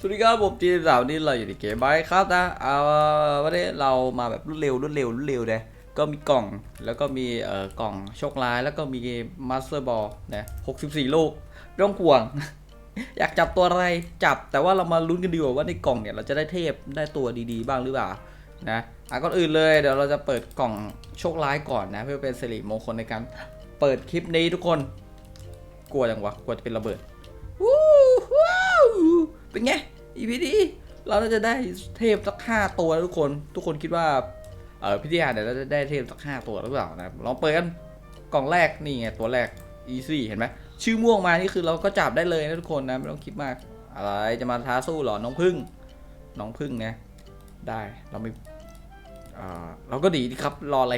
สวัสดีครับผมจีนสาวนี่เราอยู่ในเกมไบครับนะเอาวันนี้เรามาแบบรวดเร็วรวดเร็วรวดเร็วเลยก็มีกล่องแล้วก็มีเอ่อกล่องโชคร้ายแล้วก็มีมาสเตอร์บอลนะ64ลูกไม่ต้องห่วง อยากจับตัวอะไรจับแต่ว่าเรามาลุ้นกันดีกว่าว่าในกล่องเนี่ยเราจะได้เทพได้ตัวดีๆ บ้างหรือเปล่านะอะก่อนอื่นเลยเดี๋ยวเราจะเปิดกล่องโชคร้ายก่อนนะ เพื่อเป็นสิริมงคลในการเปิดคลิปนี้ทุกคน กลัวจังวะกลัวจะเป็นระเบิด เป็นไงอีพีนี้เราจะได้เทพสักห้าตัวทุกคน ทุกคนคิดว่าเออพิธีการเดี๋ยวเราจะได้เทพสักห้าตัวหรือเปล่านะลองเปิดกันกล่องแรกนี่ไงตัวแรก easy เห็นไหมชื่อม่วงมานี่คือเราก็จับได้เลยนะทุกคนนะไม่ต้องคิดมากอะไรจะมาท้าสู้หรอน้องพึ่ง น้องพึ่งนะได้เรามีอ่เราก็ดีดีครับรออะไร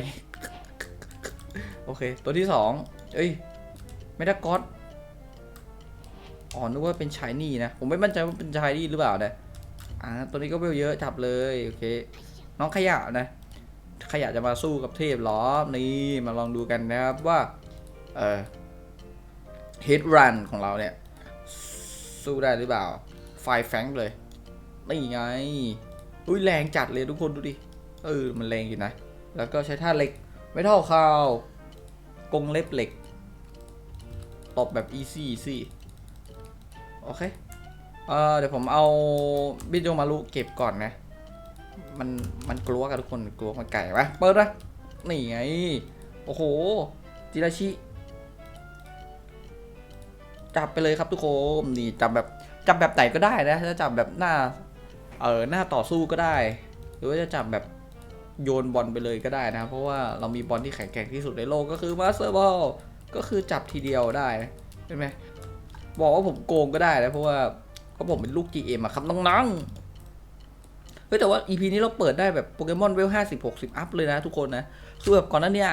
โอเค ตัวที่สองเอ้ยไม่ได้ก๊อต อ๋อนึกว่าเป็นชายนี่นะ ผมไม่มั่นใจว่าเป็นชายนี่หรือเปล่านะ อ่า ตัวนี้ก็เวลเยอะจับเลย โอเค น้องขยะนะ ขยะจะมาสู้กับเทพหรอ นี่ มาลองดูกันนะครับว่า เออ hit run ของเราเนี่ย สู้ได้หรือเปล่า ไฟแฟงเลยนี่ไง อุ้ยแรงจัดเลยทุกคนดูดิ เออ มันแรงอยู่นะ แล้วก็ใช้ท่าเหล็ก ไม่เท่าข้าวกงเล็บเหล็ก ตบแบบ easy easy โอเค เออเดี๋ยวผมเอาบิโจมารุเก็บก่อนนะ มันมันกลัวกันทุกคนกลัวมันไก่ปะเปิดนะนี่ไง โอ้โห จิราชิ จับไปเลยครับทุกคนนี่จับแบบจับแบบไหนก็ได้นะจะจับแบบหน้า เออหน้าต่อสู้ก็ได้ หรือว่าจะจับแบบโยนบอลไปเลยก็ได้นะ เพราะว่าเรามีบอลที่แข็งแกร่งที่สุดในโลกก็คือมาสเตอร์บอลก็คือจับทีเดียวได้เห็นไหม บอกว่าผมโกงก็ได้นะเพราะว่าก็ผมเป็นลูก GM อะครับน้องๆ เฮ้ยแต่ว่า EP นี้เราเปิดได้แบบโปเกมอนเวลห้าสิบหกสิบอัพเลยนะทุกคนนะ คือแบบก่อนหนั้นเนี่ย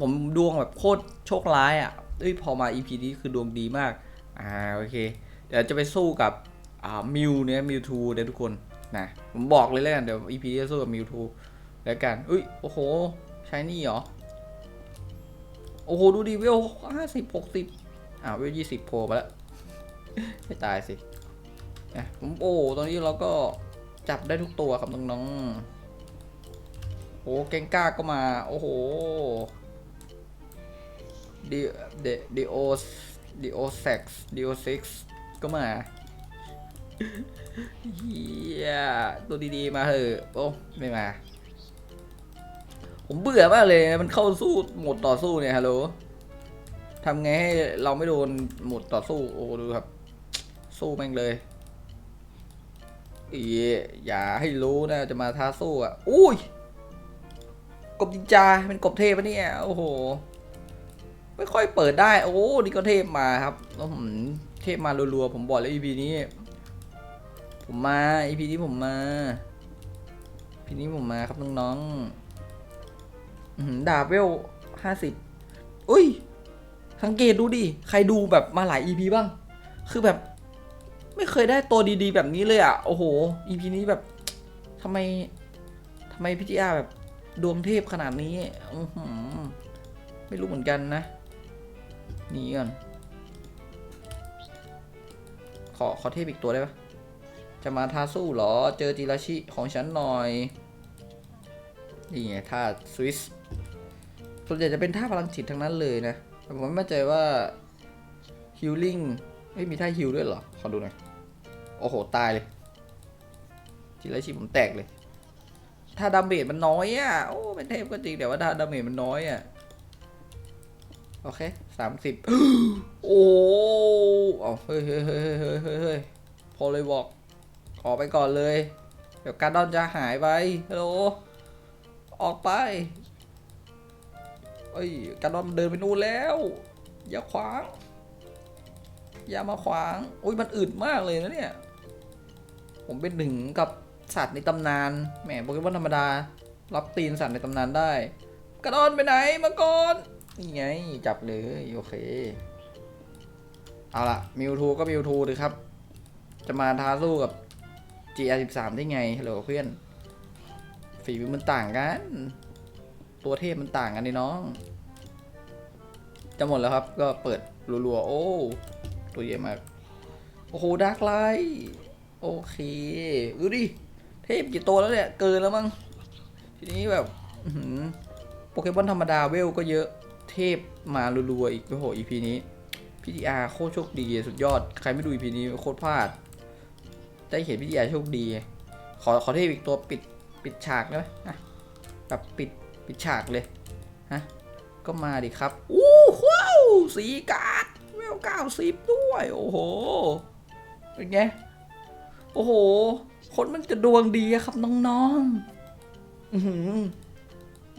ผมดวงแบบโคตรโชคร้ายอะ่ะเอ้ยพอมา EP นี้คือดวงดีมาก อ่าโอเค เดี๋ยวจะไปสู้กับอ่ามิวเนี่ยมิวทูเนี่ยทุกคนนะผมบอกเลยแล้วกันเดี๋ยว EP นี้จะสู้กับมิวทูแล้วกันอุ้ยโอ้โหใช้นี่เหรอโอ้โหดูดิเวลห้าสิบหกสิบอ่าเวลยี่สิบโผล่มาแล้ว ไม่ตายสิอะผมโอ้ตอนนี้เราก็จับได้ทุกตัวครับน้องๆโอ้เกงก้าก็มา โอ้โหดิเดดิโอดิโอเซ็กซ์ดิโอซิกก็มาเฮียตัวดีๆมาเถอะโอ้ไม่มา ผมเบื่อมากเลยมันเข้าสู้หมดต่อสู้เนี่ยฮัลโหลทำไงให้เราไม่โดนหมดต่อสู้โอ้ดูครับ สู้แม่งเลยอีอย่าให้รู้นะจะมาท้าสู้อะอุ้ยกบจินจาเป็นกบเทพปะเนี่ยโอ้โห ไม่ค่อยเปิดได้ โอ้นี่ก็เทพมาครับแล้วผมเทพมารัวๆผมบอกแล้ว EP นี้ ผมมา EP นี้ผมมา EP นี้ผมมาครับน้องๆดาบเวลห้าสิบอุ้ยสังเกตดูดิ ใครดูแบบมาหลาย EP บ้าง คือแบบ ไม่เคยได้ตัวดีๆ แบบนี้เลยอะ โอ้โห EP นี้แบบทำไมทำไมพี่จีอาแบบดวงเทพขนาดนี้อื้อหือไม่รู้เหมือนกันนะนี่ก่อน ขอขอเทพอีกตัวได้ปะจะมาทาสู้หรอ เจอจิราชิของฉันหน่อย นี่ไงท่าสวิสส่วนใหญ่จะเป็นท่าพลังจิตทั้งนั้นเลยนะ แต่ผมไม่มั่ใจว่าฮิลลิ่ง ไม่มีท่าฮิลด้วยเหรอ ขอดูหน่อย โอ้โห ตายเลยจิราชิผมแตกเลย ถ้าดาเมจมันน้อยอะ โอ้ เป็นเทพก็จริงแต่ว่าถ้าดาเมจมันน้อยอะ โอเคสามสิบโอ้เอาเฮ้ยเฮ้ยเฮ้ยเฮ้ยเฮ้ยเฮ้ยพอเลยบอกออกไปก่อนเลย เดี๋ยวการดอนจะหายไปฮัลโหลออกไปเอ้ยการดอนมันเดินไปนู่นแล้ว อย่าขวาง อย่ามาขวางอุ้ยมันอึดมากเลยนะเนี่ย ผมเป็นหนึ่งกับสัตว์ในตำนานแหมโปเกมอนธรรมดา รับตีนสัตว์ในตำนานได้ กระดอนไปไหนมาก่อนนี่ไงจับเลยโอเค เอาล่ะมิวทูก็มิวทูเลยครับ จะมาท้าสู้กับ GR13 ได้ไงฮัลโหลเพื่อนฝีมือมันต่างกัน ตัวเทพมันต่างกันนี่น้อง จะหมดแล้วครับก็เปิดรัวๆ โอ้ ตัวใหญ่มาก โอ้โหดาร์กไลท์โอ้โอเคดูดิ เทพกี่ตัวแล้วเนี่ย เกินแล้วมั้ง ทีนี้แบบโปเกมอนธรรมดาเวลก็เยอะ เทพมารัวๆอีกโอ้โห EP นี้ PTR โคตรโชคดี สุดยอด ใครไม่ดู EP นี้โคตรพลาด ได้เห็น PTR โชคดี ขอขอเทพอีกตัวปิดปิดฉากได้ไหมแบบปิดปิดฉากเลย ฮะ ก็มาดิครับ อู้ว้าวสีการ์ด วลเก้าสิบด้วย โอ้โห เป็นไง โอ้โห คนมันจะดวงดีครับน้องๆ อือหือ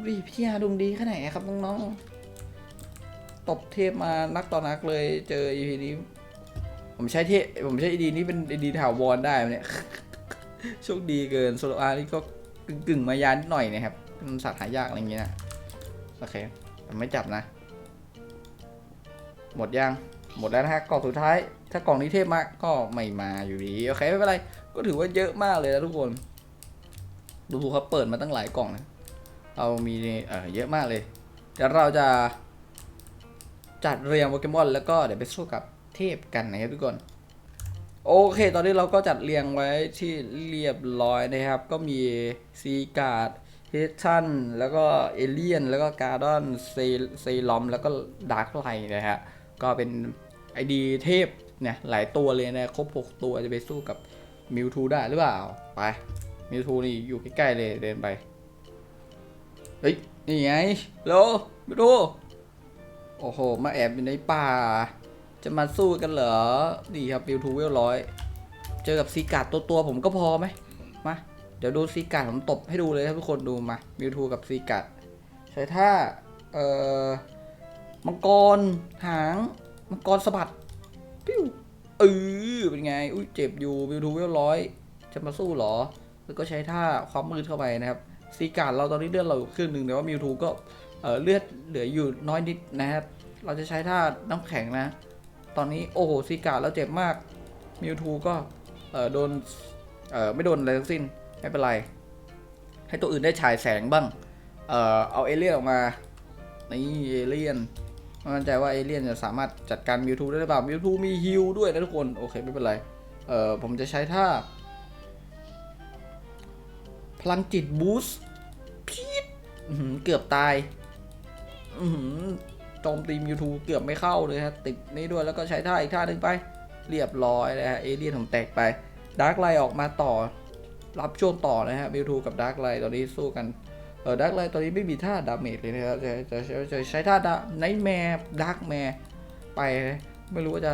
วิพี่ยาดวงดีแค่ไหนครับน้องๆ ตบเทพมานักต่อนักเลยเจอ EP นี้ ผมใช้เทพผมใช้ ED นี้เป็น ED ถาวรได้เนี่ย โชคดีเกินโซโลอาร์นี่ก็กึ่งกึ่งมายานิดหน่อยนะครับเป็นสัตว์หายากอะไรอย่างเงี้ยนะ โอเคแต่ไม่จับนะ หมดยัง หมดแล้วนะฮะกล่องสุดท้าย ถ้ากล่องนี้เทพมากก็ไม่มาอยู่ดีโอเคไม่เป็นไร ก็ถือว่าเยอะมากเลยนะทุกคน ดูเขาเปิดมาตั้งหลายกล่องนะเรามีเอ่อเยอะมากเลยเดี๋ยวเราจะจัดเรียงโปเกมอนแล้วก็เดี๋ยวไปสู้กับเทพกันนะครับทุกคนโอเค ตอนนี้เราก็จัดเรียงไว้ที่เรียบร้อยนะครับ ก็มีซีการ์ดเฮชันแล้วก็เอเลียน แล้วก็การ์ดอนเซลอม แล้วก็ดาร์กไลท์นะฮะ ก็เป็น ไอดีเทพเนี่ยหลายตัวเลยนะครบ 6 ตัวจะไปสู้กับมิวทูได้หรือเปล่า ไปมิวทูนี่อยู่ใกล้ๆเลยเดินไปเฮ้ยนี่ไงโลมิวทูโอ้โห มาแอบอยู่ในป่า จะมาสู้กันเหรอดีครับมิวทูเวลร้อยเจอกับซีการ์ดตัวตัวผมก็พอไหมมาเดี๋ยวดูซีการ์ดผมตบให้ดูเลยครับทุกคนดูมามิวทูกับซีการ์ดใช้ท่าเอ่อมังกรหาง มังกรสะบัดปิ้วเออเป็นไง อุ้ยเจ็บอยู่มิวทูเวลร้อยจะมาสู้เหรอ แล้วก็ใช้ท่าความมืดเข้าไปนะครับซีการ์ดเราตอนนี้เลือดเราครึ่งหนึ่งแต่ว่ามิวทูก็เออเลือดเหลืออยู่น้อยนิดนะครับ เราจะใช้ท่าน้ำแข็งนะ ตอนนี้โอ้โหซีการ์ดเราเจ็บมากมิวทูก็เออโดนเออไม่โดนอะไรทั้งสิ้นไม่เป็นไร ให้ตัวอื่นได้ฉายแสงบ้าง เออเอาเอเลี่ยนออกมา นี่เอเลี่ยนไม่มั่นใจว่าเอเลี่ยนจะสามารถจัดการมิวทูได้หรือเปล่ามิวทูมีฮิลด้วยนะทุกคน โอเคไม่เป็นไร เอ่อผมจะใช้ท่า พลังจิตบูสต์พีดเกือบตายอือหือโจมตีมิวทูเกือบไม่เข้าเลยฮะติดนี่ด้วยแล้วก็ใช้ท่าอีกท่าหนึ่งไป เรียบร้อยนะฮะเอเลี่ยนผมแตกไปดาร์กไลออกมาต่อ รับช่วงต่อนะฮะมิวทูกับดาร์กไลตอนนี้สู้กัน ดักไลตอนนี้ไม่มีท่าดาเมจเลยนะครับจะจะจะใช้ท่าดาไนท์แมร์ดักแมร์ไปไม่รู้ว่าจะ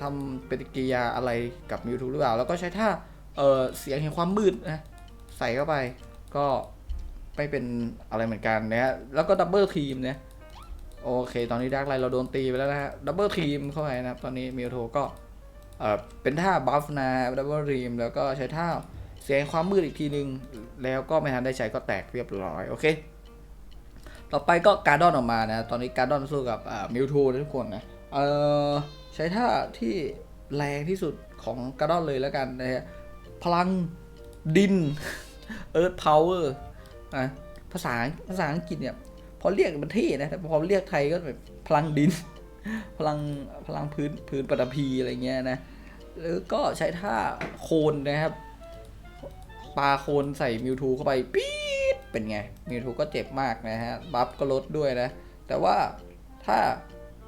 ทำปฏิกิริยาอะไรกับมิวทูหรือเปล่า แล้วก็ใช้ท่าเออเสียงแห่งความมืดนะใส่เข้าไปก็ไม่เป็นอะไรเหมือนกันนะฮะแล้วก็ดับเบิลทีมเนี่ยโอเค ตอนนี้ดักไลเราโดนตีไปแล้วนะฮะดับเบิลทีมเข้าไปนะครับ ตอนนี้มิวทูก็เออเป็นท่าบัฟนะดับเบิลทีมแล้วก็ใช้ท่า เสียงความมืดอีกทีนึง แล้วก็ไม่ทันได้ใช้ก็แตกเรียบร้อย โอเค ต่อไปก็การ์ดอนออกมานะ ตอนนี้การ์ดอนสู้กับมิวทูนะทุกคนนะเออใช้ท่าที่แรงที่สุดของการ์ดอนเลยแล้วกันนะฮะพลังดิน Earth Power นะภาษาภาษาอังกฤษเนี่ยพอเรียกมันเท่นะแต่พอเรียกไทยก็แบบพลังดิน พลังพลังพื้นพื้นปฐพีอะไรเงี้ยนะแล้วก็ใช้ท่าโคนนะครับ ปาโคนใส่มิวทูเข้าไปปี๊ดเป็นไงมิวทูก็เจ็บมากนะฮะ บัฟก็ลดด้วยนะ แต่ว่าถ้า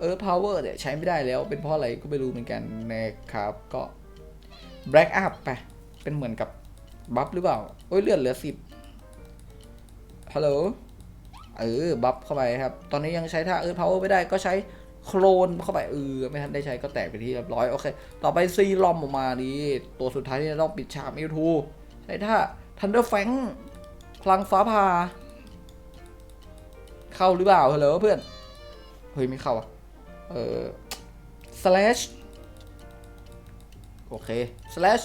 เออพาวเวอร์เนี่ยใช้ไม่ได้แล้วเป็นเพราะอะไรก็ไม่รู้เหมือนกันนะครับ ก็ Black Up ไป เป็นเหมือนกับบัฟหรือเปล่า โอ้ยเลือดเหลือสิบฮัลโหลเออบัฟเข้าไปครับ ตอนนี้ยังใช้ท่าเออพาวเวอร์ไม่ได้ก็ใช้โคลนเข้าไปเออไม่ทันได้ใช้ก็แตกไปที่เรียบร้อย โอเค ต่อไปซีลอมออกมาดีตัวสุดท้ายที่จะต้องปิดฉากมิวทู ใช้ท่าทันเดอร์แฟงพลังฟ้าผ่าเข้าหรือเปล่าฮัลโหลเพื่อน เฮ้ย ไม่เข้าอะ เออ slash โอเค slash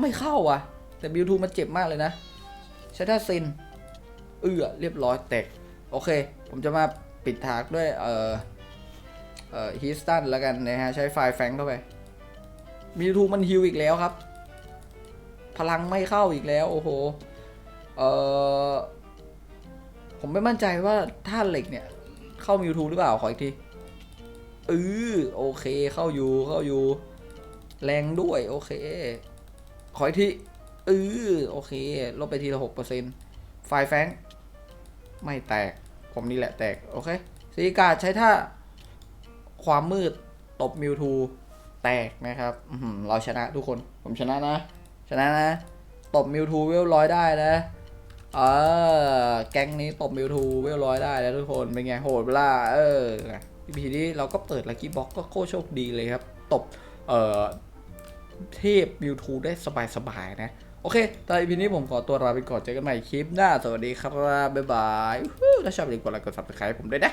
ไม่เข้าอะ แต่บิวทูมันเจ็บมากเลยนะใช้ท่าซิน เอือเรียบร้อยแตก โอเค ผมจะมาปิดถากด้วย เออเออฮิสตันแล้วกันนะฮะ ใช้ไฟแฟงเข้าไปบิวทูมันฮิวอีกแล้วครับ พลังไม่เข้าอีกแล้ว โอ้โห เออผมไม่มั่นใจว่าท่าเหล็กเนี่ย เข้ามิวทูหรือเปล่า ขออีกทีเออโอเคเข้าอยู่เข้าอยู่ แรงด้วยโอเค ขออีกทีเออโอเค ลบไปทีละหกเปอร์เซ็นต์ไฟแฟงไม่แตก ผมนี่แหละแตก โอเคสีกาใช้ท่าความมืดตบมิวทูแตกนะครับ เราชนะทุกคน ผมชนะนะ ชนะนะ ตบมิวทูเวลร้อยได้นะเออแก๊งนี้ตบมิวทูเวลร้อยได้แล้วทุกคนเป็นไงโหดเวลาเออพีนี้เราก็เปิดลักกี้บ็อกก็โคตรโชคดีเลยครับ ตบเอ่อเทพมิวทูได้สบายๆนะโอเคตอนอีพีนี้ผมขอตัวลาไปก่อน เจอกันใหม่คลิปหน้า สวัสดีครับ บ๊ายบาย ถ้าชอบอย่าลืมกดไลค์ กดซับสไครต์ผมด้วยนะ